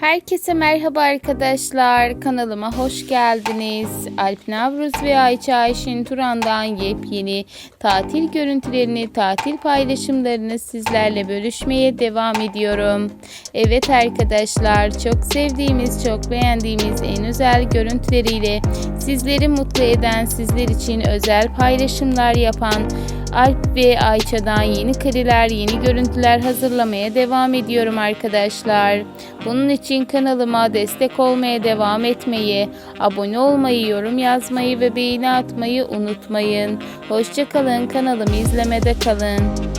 Herkese merhaba arkadaşlar. Kanalıma hoş geldiniz. Alp Navruz ve Ayça Ayşin Turan'dan yepyeni tatil görüntülerini, tatil paylaşımlarını sizlerle bölüşmeye devam ediyorum. Evet arkadaşlar, çok sevdiğimiz, çok beğendiğimiz en özel görüntüleriyle sizleri mutlu eden, sizler için özel paylaşımlar yapan Alp ve Ayça'dan yeni kareler, yeni görüntüler hazırlamaya devam ediyorum arkadaşlar. Bunun için kanalıma destek olmaya devam etmeyi, abone olmayı, yorum yazmayı ve beğeni atmayı unutmayın. Hoşçakalın, kanalımı izlemede kalın.